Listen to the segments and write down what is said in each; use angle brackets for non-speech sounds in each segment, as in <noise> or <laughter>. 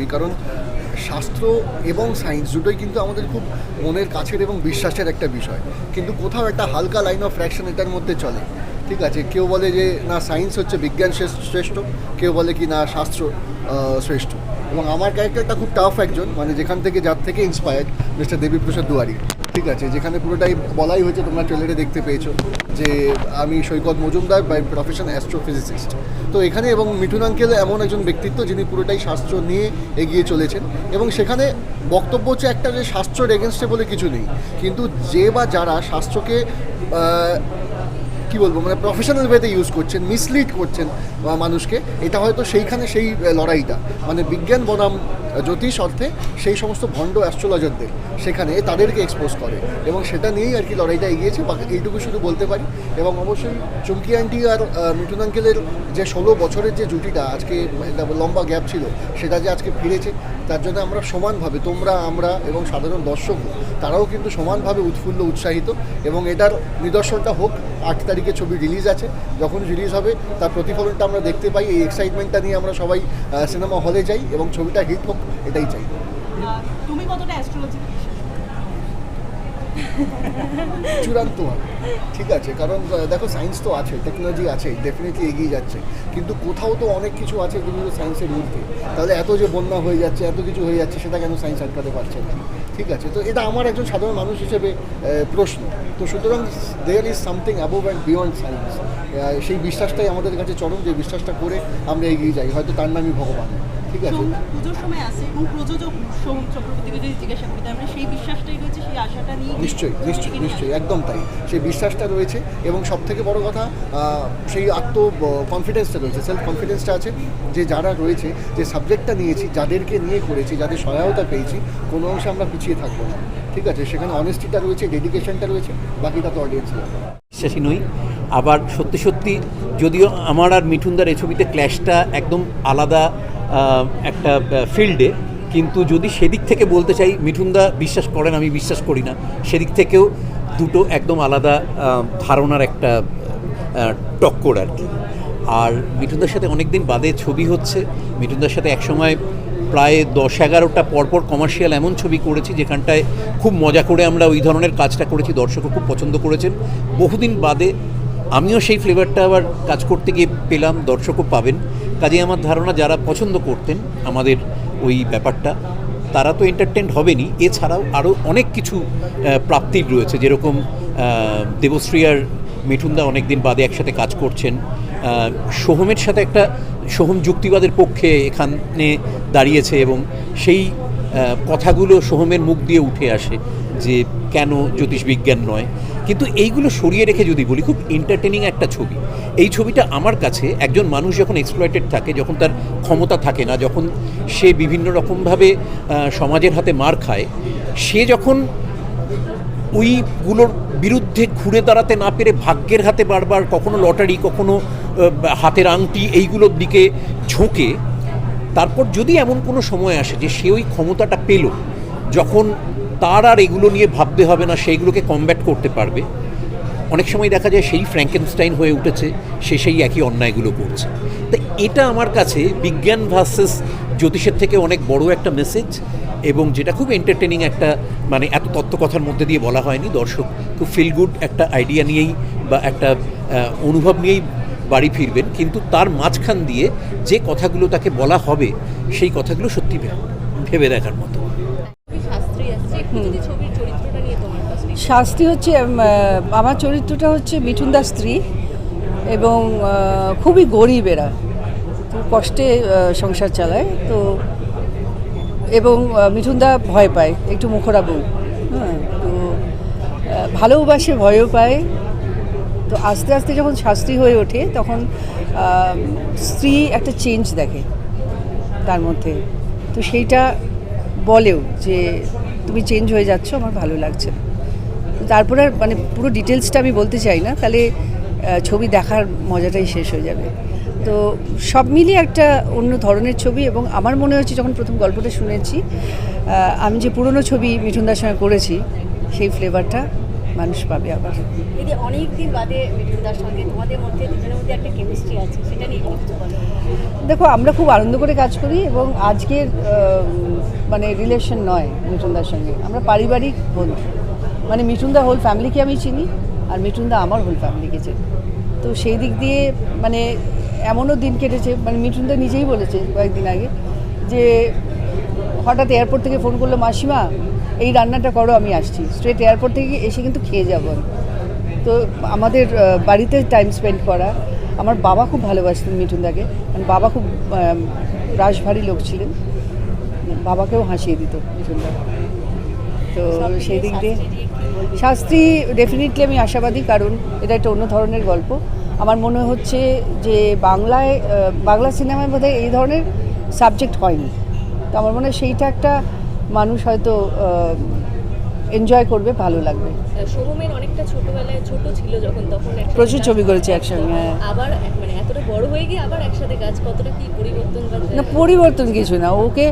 ছবি কারণ শাস্ত্র এবং সায়েন্স দুটোই কিন্তু আমাদের খুব মনের কাছের এবং বিশ্বাসের একটা বিষয়। কিন্তু কোথাও একটা হালকা লাইন অফ ফ্র্যাকশন এটার মধ্যে চলে। ঠিক আছে? কেউ বলে যে, না, সায়েন্স হচ্ছে বিজ্ঞান শ্রেষ্ঠ কেউ বলে কি, না, শাস্ত্র শ্রেষ্ঠ। এবং আমার ক্যারেক্টারটা খুব টাফ একজন মানে যেখান থেকে, যার থেকে ইন্সপায়ার্ড মিস্টার দেবীপ্রসাদ দুয়ারি। ঠিক আছে, যেখানে পুরোটাই বলাই হয়েছে, তোমরা ট্রেলারে দেখতে পেয়েছ যে আমি Saikat Majumdar by profession astrophysicist তো এখানে এবং মিঠুন আঙ্কেল এমন একজন ব্যক্তিত্ব যিনি পুরোটাই শাস্ত্র নিয়ে এগিয়ে চলেছেন এবং সেখানে বক্তব্য হচ্ছে একটা যে শাস্ত্রের এগেনস্টে বলে কিছু নেই। কিন্তু যে বা যারা শাস্ত্রকে কি বলব মানে প্রফেশনাল ওয়েতে ইউজ করছেন মিসলিড করছেন বা মানুষকে। এটা হয়তো সেইখানে সেই লড়াইটা। মানে বিজ্ঞান, বনাম, জ্যোতিষ অর্থে সেই সমস্ত ভণ্ড অ্যাস্ট্রোলজারদের সেখানে তাদেরকে এক্সপোজ করে। এবং সেটা নিয়েই আর কি লড়াইটা এগিয়েছে, বাকি এইটুকু শুধু বলতে পারি। এবং অবশ্যই চুমকি আন্টি আর মিঠুন আঙ্কেলের যে ষোলো বছরের যে জুটিটা, আজকে লম্বা গ্যাপ ছিল, সেটা যে আজকে ফিরেছে তার জন্য আমরা সমানভাবে, তোমরা, আমরা এবং সাধারণ দর্শক, তারাও কিন্তু সমানভাবে উৎফুল্ল, উৎসাহিত এবং এটার নিদর্শনটা হোক, আট তারিখে ছবি রিলিজ আছে, যখন রিলিজ হবে তার প্রতিফলনটা আমরা দেখতে পাই, এই এক্সাইটমেন্টটা নিয়ে আমরা সবাই সিনেমা হলে যাই এবং ছবিটা হিট হোক, এটাই চাই তুমি কতটা? <laughs> চূড়ান্ত। ঠিক আছে, কারণ দেখো সায়েন্স তো আছে টেকনোলজি আছে ডেফিনেটলি এগিয়ে যাচ্ছে। কিন্তু কোথাও তো অনেক কিছু আছে যেগুলো সায়েন্সের ঊর্ধ্বে। তাহলে এত যে বন্যা হয়ে যাচ্ছে, এত কিছু হয়ে যাচ্ছে, সেটা কেন সায়েন্স আটকাতে পারছে না? ঠিক আছে, তো এটা আমার একজন সাধারণ মানুষ হিসেবে প্রশ্ন। তো সুতরাং there is something above and beyond science সেই বিশ্বাসটাই আমাদের কাছে চরম, যে বিশ্বাসটা করে আমরা এগিয়ে যাই। হয়তো তার নামই ভগবান। পুজোর সময় আছে এবং প্রযোজক সোম চক্রবর্তীকে যদি জিজ্ঞাসা করি তার মানে সেই বিশ্বাসটাই রয়েছে সেই আশাটা নিয়ে নিশ্চয়ই নিশ্চয়ই নিশ্চয়ই একদম তাই। সেই বিশ্বাসটা রয়েছে এবং সব থেকে বড় কথা সেই আত্ম কনফিডেন্সটা রয়েছে সেলফ কনফিডেন্সটা আছে যে যারা রয়েছে যে সাবজেক্টটা নিয়েছি যাদেরকে নিয়ে করেছি যাদের সহায়তা পেয়েছি কোনো অংশে আমরা পিছিয়ে থাকব না। ঠিক আছে সেখানে অনেস্টিটা রয়েছে ডেডিকেশনটা রয়েছে বাকিটা তো অডিয়েন্স বিশ্বাসী নই। আবার সত্যি সত্যি যদিও আমার আর মিঠুনদার এই ছবিতে ক্ল্যাশটা একদম আলাদা একটা ফিল্ডে কিন্তু যদি সেদিক থেকে বলতে চাই, মিঠুনদা বিশ্বাস করেন, আমি বিশ্বাস করি না। সেদিক থেকেও দুটো একদম আলাদা ধারণার একটা টক্কর আর কি। আর মিঠুনদার সাথে অনেক দিন বাদে ছবি হচ্ছে। মিঠুনদার সাথে একসময় প্রায় দশ এগারোটা পরপর কমার্শিয়াল এমন ছবি করেছি, যেখানটায় খুব মজা করে আমরা ওই ধরনের কাজটা করেছি, দর্শকও খুব পছন্দ করেছেন। বহুদিন বাদে আমিও সেই ফ্লেভারটা আবার কাজ করতে গিয়ে পেলাম, দর্শকও পাবেন। কাজে আমার ধারণা, যারা পছন্দ করতেন আমাদের ওই ব্যাপারটা, তারা তো এন্টারটেন্ট হবেনি এছাড়াও আরও অনেক কিছু প্রাপ্তির রয়েছে। যেরকম দেবশ্রী আর মিঠুনদা অনেক দিন বাদে একসাথে কাজ করছেন। সোহমের সাথে একটা, সোহম যুক্তিবাদের পক্ষে এখানে দাঁড়িয়েছে এবং সেই কথাগুলো সোহমের মুখ দিয়ে উঠে আসে যে, কেন জ্যোতিষবিজ্ঞান নয়? কিন্তু এইগুলো সরিয়ে রেখে যদি বলি, খুব এন্টারটেনিং একটা ছবি। এই ছবিটা আমার কাছে একজন মানুষ যখন এক্সপ্লয়েটেড থাকে, যখন তার ক্ষমতা থাকে না, যখন সে বিভিন্ন রকমভাবে সমাজের হাতে মার খায়, সে যখন ওইগুলোর বিরুদ্ধে ঘুরে দাঁড়াতে না পেরে ভাগ্যের হাতে বারবার কখনো লটারি, কখনো হাতের আংটি এইগুলোর দিকে ঝোঁকে, তারপর যদি এমন কোনো সময় আসে যে সে ওই ক্ষমতাটা পেল, যখন তার আর এগুলো নিয়ে ভাবতে হবে না, সেইগুলোকে কমব্যাট করতে পারবে। অনেক সময় দেখা যায় সেই ফ্র্যাঙ্কেনস্টাইন হয়ে উঠেছে, সে সেই একই অন্যায়গুলো করছে। তো এটা আমার কাছে বিজ্ঞান ভার্সেস জ্যোতিষের থেকে অনেক বড় একটা মেসেজ এবং যেটা খুব এন্টারটেনিং একটা মানে এত তত্ত্বকথার মধ্যে দিয়ে বলা হয়নি। দর্শক, খুব ফিল গুড একটা আইডিয়া নিয়েই বা একটা অনুভব নিয়েই বাড়ি ফিরবেন। কিন্তু তার মাঝখান দিয়ে যে কথাগুলো তাকে বলা হবে, সেই কথাগুলো সত্যি ভেবে দেখার মতো খুবই শাস্ত্রী আসছে একটু যদি ছবির চরিত্রটা নিয়ে তোমার কাছে শাস্তি হচ্ছে আমার চরিত্রটা হচ্ছে মিঠুনদার স্ত্রী এবং খুবই গরিব এরা। খুব কষ্টে সংসার চালায়। তো এবং মিঠুনদা ভয় পায় একটু মুখরা বউ হ্যাঁ তো ভালোবাসে ভয়ও পায়। তো আস্তে আস্তে যখন শাস্তি হয়ে ওঠে তখন স্ত্রী একটা চেঞ্জ দেখে তার মধ্যে। তো সেইটা বলেও যে তুমি চেঞ্জ হয়ে যাচ্ছ আমার ভালো লাগছে তারপরে আর মানে পুরো ডিটেলসটা আমি বলতে চাই না তাহলে ছবি দেখার মজাটাই শেষ হয়ে যাবে। তো সব মিলিয়ে একটা অন্য ধরনের ছবি এবং আমার মনে হচ্ছে যখন প্রথম গল্পটা শুনেছি আমি যে পুরনো ছবি মিঠুনদার সঙ্গে করেছি সেই ফ্লেভারটা মানুষ পাবে আবার। এই যে বাদে মিঠুনদার সঙ্গে তোমাদের মধ্যে দুজনের মধ্যে একটা কেমিস্ট্রি আছে সেটা নিয়ে কিছু বলো। দেখো আমরা খুব আনন্দ করে কাজ করি এবং আজকের মানে রিলেশন নয় মিঠুনদার সঙ্গে। আমরা পারিবারিক বন্ধু। মানে মিঠুনদা হোল ফ্যামিলিকে আমি চিনি আর মিঠুনদা আমার হোল ফ্যামিলিকে চিনি। তো সেই দিক দিয়ে মানে এমনও দিন কেটেছে মানে মিঠুনদা নিজেই বলেছে কয়েকদিন আগে যে হঠাৎ এয়ারপোর্ট থেকে ফোন করল, মাসিমা, এই রান্নাটা করো, আমি আসছি। স্ট্রেট এয়ারপোর্ট থেকে এসে কিন্তু খেয়ে যাব তো আমাদের বাড়িতে টাইম স্পেন্ড করা, আমার বাবা খুব ভালোবাসতেন মিঠুনদাকে। কারণ বাবা খুব রাশভারী লোক ছিলেন। বাবাকেও হাসিয়ে দিত তো সেই দিক দিয়ে? শাস্ত্রী ডেফিনেটলি আমি আশাবাদী, কারণ এটা একটা অন্য ধরনের গল্প আমার মনে হচ্ছে যে বাংলায় বাংলা সিনেমায় বোধহয় এই ধরনের সাবজেক্ট হয়নি তো আমার মনে হয় সেইটা একটা মানুষ হয়তো এনজয় করবে ভালো লাগবে। সোহমের অনেকটা ছোটবেলায় ছোট ছিল যখন তখন প্রচুর ছবি করেছি একসঙ্গে, হ্যাঁ। আবার মানে এতটা বড় হয়ে গিয়ে আবার একসাথে কাজ কতটা কি পরিবর্তন না পরিবর্তন কিছু না। ওকে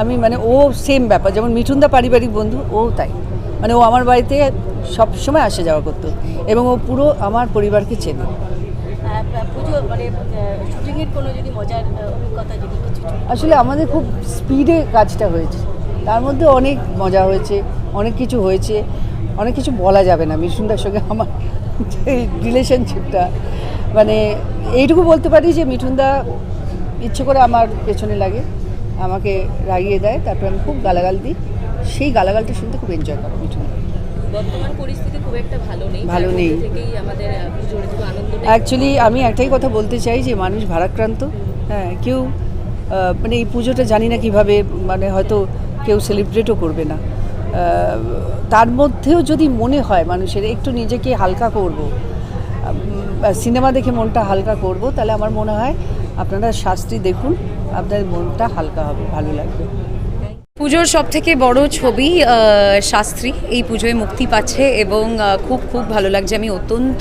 আমি মানে ও সেম ব্যাপার যেমন মিঠুনদা পারিবারিক বন্ধু ও তাই। মানে ও আমার বাড়িতে সব সময় আসা যাওয়া করতো এবং ও পুরো আমার পরিবারকে চেনে। মানে শুটিংয়ের কোনো যদি মজার আহ, অভিজ্ঞতা যদি কিছু আসলে আমাদের খুব স্পিডে কাজটা হয়েছে। তার মধ্যে অনেক মজা হয়েছে। অনেক কিছু হয়েছে অনেক কিছু বলা যাবে না। মিঠুনদার সঙ্গে আমার যে রিলেশনশিপটা মানে এইটুকু বলতে পারি যে মিঠুনদা ইচ্ছে করে আমার পেছনে লাগে আমাকে রাগিয়ে দেয় তারপর আমি খুব গালাগাল দিই। সেই গালাগালটা শুনতে খুব এনজয় করে মিঠুনদা। বর্তমান পরিস্থিতি খুব একটা ভালো নেই। ভালো নেই। আমাদের অ্যাকচুয়ালি আমি একটাই কথা বলতে চাই যে মানুষ ভারাক্রান্ত হ্যাঁ কেউ মানে এই পুজোটা জানি না কীভাবে মানে হয়তো কেউ সেলিব্রেটও করবে না। তার মধ্যেও যদি মনে হয় মানুষের, একটু নিজেকে হালকা করব সিনেমা দেখে মনটা হালকা করব, তাহলে আমার মনে হয় আপনারা শাস্তি দেখুন আপনাদের মনটা হালকা হবে, ভালো লাগবে। পুজোর সব থেকে বড় ছবি শাস্ত্রী। এই পুজোয় মুক্তি পাচ্ছে এবং খুব খুব ভালো লাগছে। আমি অত্যন্ত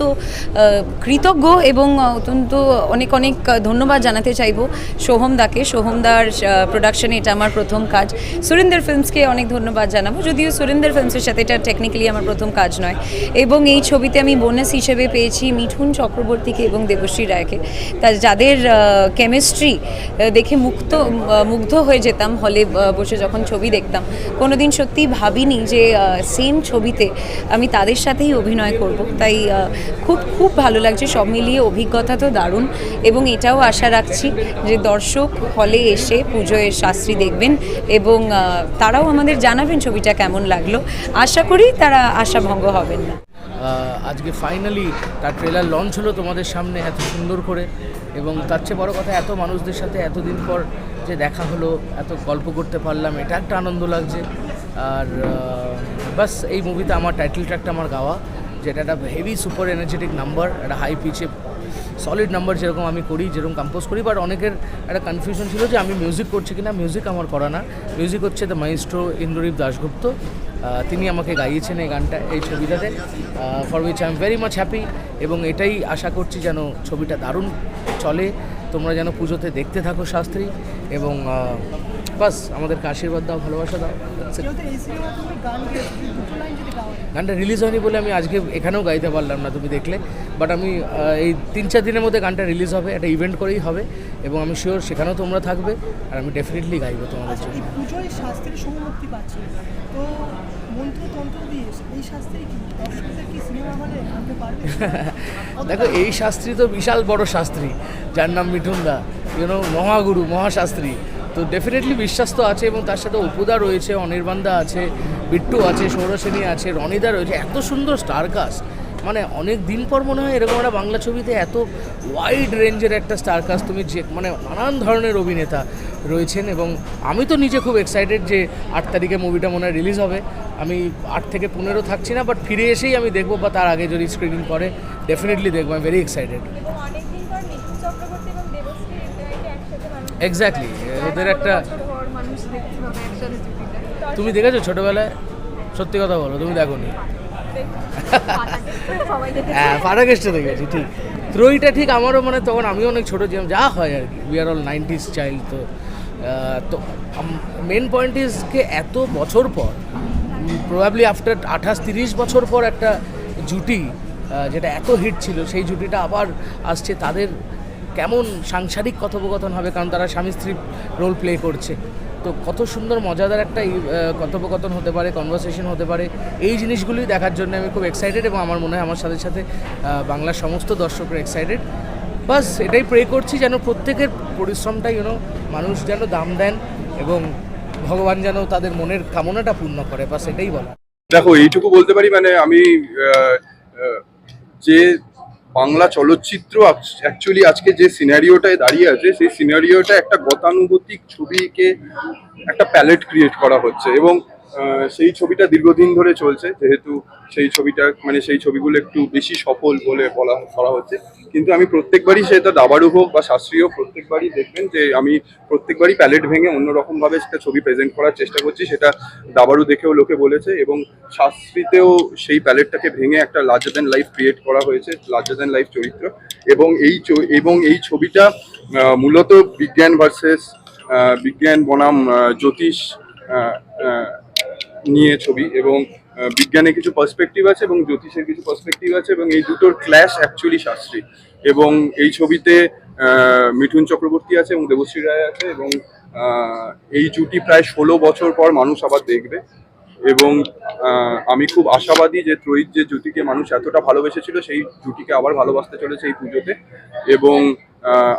কৃতজ্ঞ এবং অত্যন্ত অনেক অনেক ধন্যবাদ জানাতে চাইব সোহমদাকে সোহমদার প্রোডাকশনে এটা আমার প্রথম কাজ। সুরেন্দ্র ফিল্মসকে অনেক ধন্যবাদ জানাব। যদিও সুরেন্দ্র ফিল্মসের সাথে এটা টেকনিক্যালি আমার প্রথম কাজ নয়। এবং এই ছবিতে আমি বোনাস হিসেবে পেয়েছি মিঠুন চক্রবর্তীকে এবং দেবশ্রী রায়কে। তা যাদের কেমিস্ট্রি দেখে মুক্ত মুগ্ধ হয়ে যেতাম হলে বসে যখন ছবি দেখতাম। কোনোদিন সত্যি ভাবিনি যে সেম ছবিতে আমি তাদের সাথেই অভিনয় করব। তাই খুব খুব ভালো লাগছে। সব মিলিয়ে অভিজ্ঞতা তো দারুণ। এবং এটাও আশা রাখছি যে দর্শক হলে এসে পুজোয় শাস্ত্রী দেখবেন এবং তারাও আমাদের জানাবেন ছবিটা কেমন লাগল। আশা করি তারা আশাভঙ্গ হবেন না। আজকে ফাইনালি তার ট্রেলার লঞ্চ হলো তোমাদের সামনে এত সুন্দর করে। এবং তার চেয়ে বড় কথা, এত মানুষদের সাথে এতদিন পর যে দেখা হলো, এত গল্প করতে পারলাম, এটা একটা আনন্দ লাগছে। আর বাস, এই মুভিতে আমার টাইটেল ট্র্যাকটা আমার গাওয়া, যেটা একটা হেভি সুপার এনার্জেটিক নাম্বার একটা হাই পিচে সলিড নাম্বার যেরকম আমি করি, যেরকম কম্পোজ করি বাট অনেকের একটা কনফিউশন ছিল যে আমি মিউজিক করছি কিনা মিউজিক আমার করা না। মিউজিক হচ্ছে দ্য মাইস্ট্রো ইন্দ্রদীপ দাশগুপ্ত তিনি আমাকে গাইয়েছেন এই গানটা, এই ছবিটাতে for which I am very much happy এবং এটাই আশা করছি যেন ছবিটা দারুণ চলে। তোমরা যেন পুজোতে দেখতে থাকো শাস্ত্রী এবং বাস আমাদেরকে আশীর্বাদ দাও ভালোবাসা দাও গানটা রিলিজ হয়নি বলে আমি আজকে এখানেও গাইতে পারলাম না তুমি দেখলে। বাট আমি এই তিন চার দিনের মধ্যে গানটা রিলিজ হবে একটা ইভেন্ট করেই হবে এবং আমি শিওর সেখানেও তোমরা থাকবে আর আমি ডেফিনেটলি গাইবো তোমাদের জন্য। <laughs> দেখো, এই শাস্ত্রী তো বিশাল বড় শাস্ত্রী। যার নাম মিঠুন দা ইউনো মহাগুরু, মহাশাস্ত্রী। তো ডেফিনেটলি বিশ্বাস তো আছে এবং তার সাথে অপুদা রয়েছে, অনির্বাণদা আছে, বিট্টু আছে সৌরসেনী আছে, রনিদা রয়েছে। এত সুন্দর স্টার কাস্ট মানে অনেক দিন পর মনে হয় এরকম একটা বাংলা ছবিতে এত ওয়াইড রেঞ্জের একটা স্টার কাস্ট তুমি যে মানে নানান ধরনের অভিনেতা রয়েছেন এবং আমি তো নিজে খুব এক্সাইটেড যে আট তারিখে মুভিটা মনে হয় রিলিজ হবে। আমি আট থেকে পনেরো থাকছি না বাট ফিরে এসেই আমি দেখব বা তার আগে যদি স্ক্রিনিং করে ডেফিনেটলি দেখব আমি ভেরি এক্সাইটেড এক্স্যাক্টলি ওদের একটা তুমি দেখেছ ছোটোবেলায়? সত্যি কথা বলো তুমি দেখো। নি হ্যাঁ পারাগেস্টে দেখেছি ঠিক। ত্রয়ীটা ঠিক আমারও মানে তখন আমিও অনেক ছোটো ছিলাম যা হয় আর কি। We are all nineties child তো তো মেন পয়েন্ট ইজ কে এত বছর পর প্রবাবলি আফটার আঠাশ তিরিশ বছর পর একটা জুটি যেটা এত হিট ছিল, সেই জুটিটা আবার আসছে। তাদের কেমন সাংসারিক কথোপকথন হবে, কারণ তারা স্বামী স্ত্রী রোল প্লে করছে। তো কত সুন্দর, মজাদার একটা কথোপকথন হতে পারে কনভারসেশন হতে পারে। এই জিনিসগুলি দেখার জন্য আমি খুব এক্সাইটেড এবং আমার মনে হয় আমার সাথে সাথে বাংলার সমস্ত দর্শকরা এক্সাইটেড বাস, এটাই প্রে করছি যেন প্রত্যেকের পরিশ্রমটা ইউনো মানুষ যেন দাম দেন এবং ভগবান যেন তাদের মনের কামনাটা পূর্ণ করে, বা সেটাই বলা। দেখো, এইটুকু বলতে পারি মানে আমি যে বাংলা চলচ্চিত্র অ্যাকচুয়ালি আজকে যে সিনারিওটায় দাঁড়িয়ে আছে, সেই সিনারিওটা একটা গতানুগতিক ছবিকে একটা প্যালেট ক্রিয়েট করা হচ্ছে এবং সেই ছবিটা দীর্ঘদিন ধরে চলছে, যেহেতু সেই ছবিটা মানে সেই ছবিগুলো একটু বেশি সফল বলে বলা করা হচ্ছে। কিন্তু আমি প্রত্যেকবারই সেটা দাবারু হোক বা শাস্ত্রীয় প্রত্যেকবারই দেখবেন যে আমি প্রত্যেকবারই প্যালেট ভেঙে অন্যরকম ভাবে সেটা ছবি প্রেজেন্ট করার চেষ্টা করছি, সেটা দাবারু দেখেও লোকে বলেছে এবং শাস্ত্রীতেও সেই প্যালেটটাকে ভেঙে একটা লার্জার দ্যান লাইফ ক্রিয়েট করা হয়েছে লার্জার দ্যান লাইফ চরিত্র। এবং এই এবং এই ছবিটা মূলত বিজ্ঞান ভার্সেস বিজ্ঞান বনাম জ্যোতিষ নিয়ে ছবি এবং বিজ্ঞানের কিছু পার্সপেক্টিভ আছে এবং জ্যোতিষের কিছু পার্সপেক্টিভ আছে এবং এই দুটোর ক্ল্যাশ অ্যাকচুয়ালি শাস্ত্রী। এবং এই ছবিতে মিঠুন চক্রবর্তী আছে এবং দেবশ্রী রায় আছে এবং এই জুটি প্রায় ষোলো বছর পর মানুষ আবার দেখবে। এবং আমি খুব আশাবাদী যে ত্রয়ীর যে জুটিকে মানুষ এতটা ভালোবেসেছিল, সেই জুটিকে আবার ভালোবাসতে চলেছে এই পুজোতে। এবং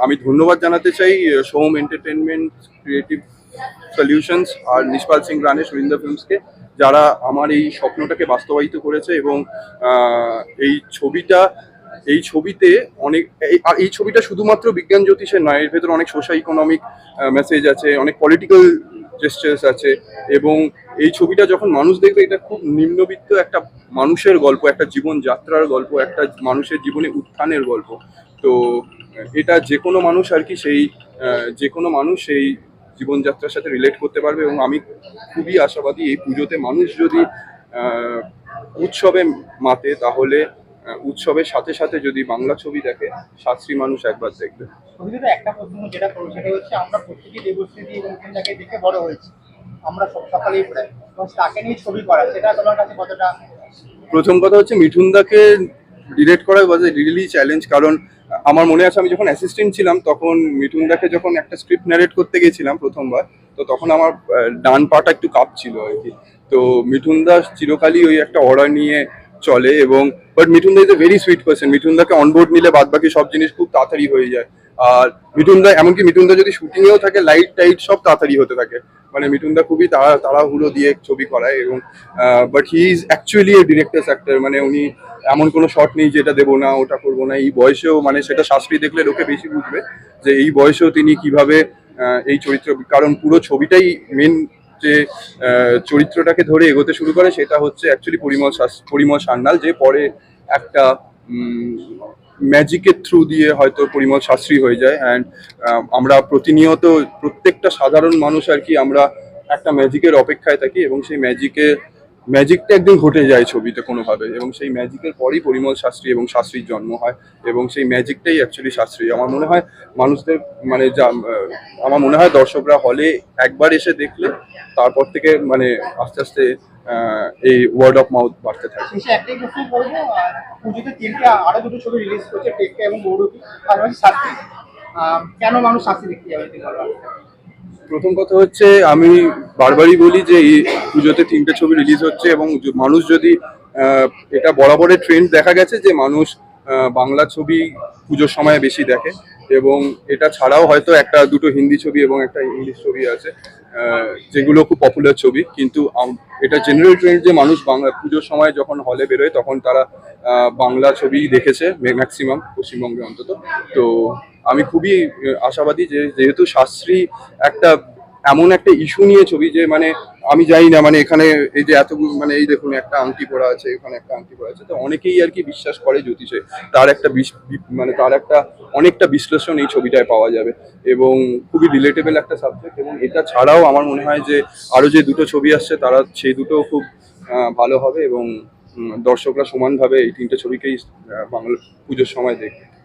আমি ধন্যবাদ জানাতে চাই সোম এন্টারটেনমেন্ট ক্রিয়েটিভ সলিউশনস আর নিষ্পাল সিং রানে সুরিন্দর ফিল্মসকে, যারা আমার এই স্বপ্নটাকে বাস্তবায়িত করেছে এবং এই ছবিটা, এই ছবিতে অনেক, এই- ছবিটা শুধুমাত্র বিজ্ঞান জ্যোতিষের নয়, এর ভেতরে অনেক সোশ্যাল ইকোনমিক মেসেজ আছে, অনেক পলিটিক্যাল জেস্টার্স আছে এবং এই ছবিটা যখন মানুষ দেখবে, এটা খুব নিম্নবিত্ত একটা মানুষের গল্প, একটা জীবন যাত্রার গল্প, একটা মানুষের জীবনে উত্থানের গল্প। তো এটা যে কোনো মানুষ আর কি সেই যে কোনো মানুষ সেই জীবনযাত্রার সাথে রিলেট করতে পারবে এবং আমি খুবই আশাবাদী এই পুজোতে মানুষ যদি উৎসবে মাতে তাহলে উৎসবের সাথে সাথে যদি বাংলা ছবি দেখে শাস্ত্রী মানুষ একবার দেখবে। একটা প্রশ্ন যেটা সেটা হচ্ছে আমরা প্রত্যেকেই দেবশ্রী এবং উপেন্দাকে দেখে বড় হয়েছি। আমরা সব সকালেই প্রায় তাকে নিয়ে ছবি করা সেটা তোমার কাছে কতটা প্রথম কথা হচ্ছে মিঠুনদাকে ডিরেক্ট করা ওয়াজ এ রিয়েলি চ্যালেঞ্জ কারণ আমার মনে আছে আমি যখন অ্যাসিস্ট্যান্ট ছিলাম, তখন মিঠুন দাকে যখন একটা স্ক্রিপ্ট ন্যারেট করতে গেছিলাম প্রথমবার, তো তখন আমার ডান পাটা একটু কাঁপছিল আর কি। তো মিঠুন দাস চিরকালই ওই একটা অর্ডার নিয়ে চলে এবং but Mithun da is a very sweet person মিঠুনদাকে onboard নিলে বাদ বাকি সব জিনিস খুব তাড়াতাড়ি হয়ে যায়। আর মিঠুনদা, এমনকি মিঠুনদা যদি শুটিংয়েও থাকে লাইট টাইট সব তাড়াতাড়ি হতে থাকে। মানে মিঠুনদা খুবই তাড়া, তাড়াহুড়ো দিয়ে ছবি করায় এবং but he is actually a director's actor মানে উনি এমন কোনো শট নেই যেটা দেবো না, ওটা করব না। এই বয়সেও মানে সেটা শাস্ত্রী দেখলে লোকে বেশি বুঝবে যে এই বয়সেও তিনি কীভাবে এই চরিত্র, কারণ পুরো ছবিটাই মেন যে চরিত্রটাকে ধরে এগোতে শুরু করে, সেটা হচ্ছে অ্যাকচুয়ালি পরিমল পরিমল সান্যাল, যে পরে একটা ম্যাজিকের থ্রু দিয়ে হয়তো পরিমল শাস্ত্রী হয়ে যায় অ্যান্ড আমরা প্রতিনিয়ত প্রত্যেকটা সাধারণ মানুষ আর কি আমরা একটা ম্যাজিকের অপেক্ষায় থাকি এবং সেই ম্যাজিকে ম্যাজিকটা একদিন ঘটে যায় ছবিতে কোনোভাবে এবং সেই ম্যাজিকের পরেই পরিমল শাস্ত্রী এবং শাস্ত্রীর জন্ম হয় এবং সেই ম্যাজিকটাই অ্যাকচুয়ালি শাস্ত্রী আমার মনে হয় মানুষদের মানে যা আমার মনে হয় দর্শকরা হলে একবার এসে দেখলে তারপর থেকে মানে আস্তে আস্তে এই ওয়ার্ড অফ মাউথ বাড়তে থাকে। শেষে একটাই প্রশ্ন করব পুজোতে তিনটে আরও দুটো ছবি রিলিজ করছে টেক্কা এবং গৌরবী পাশাপাশি শাস্তি। কেন মানুষ শাস্তি দেখতে যাবে প্রথম কথা হচ্ছে আমি বারবারই বলি যে এই পুজোতে তিনটে ছবি রিলিজ হচ্ছে এবং মানুষ যদি আহ, এটা বরাবরের ট্রেন্ড দেখা গেছে যে মানুষ বাংলা ছবি পুজোর সময় বেশি দেখে এবং এটা ছাড়াও হয়তো একটা দুটো হিন্দি ছবি এবং একটা ইংলিশ ছবি আছে। যেগুলো খুব পপুলার ছবি, কিন্তু এটা জেনারেল ট্রেন্ড যে মানুষ বাংলা, পুজোর সময় যখন হলে বেরোয়, তখন তারা বাংলা ছবি দেখেছে ম্যাক্সিমাম পশ্চিমবঙ্গে অন্তত। তো আমি খুবই আশাবাদী যে যেহেতু শাস্ত্রী একটা এমন একটা ইস্যু নিয়ে ছবি যে মানে আমি জানি না মানে এখানে এই যে এত মানে এই দেখুন একটা আংটি পরা আছে, এখানে একটা আংটি পরা আছে। তো অনেকেই আর কি বিশ্বাস করে জ্যোতিষে, তার একটা মানে তার একটা অনেকটা বিশ্লেষণ এই ছবিটায় পাওয়া যাবে এবং খুবই রিলেটেবল একটা সাবজেক্ট এবং এটা ছাড়াও আমার মনে হয় যে আরও যে দুটো ছবি আসছে, তারা সেই দুটো খুব ভালো হবে এবং দর্শকরা সমানভাবে এই তিনটে ছবিকেই বাংলা পুজোর সময় দেখবে।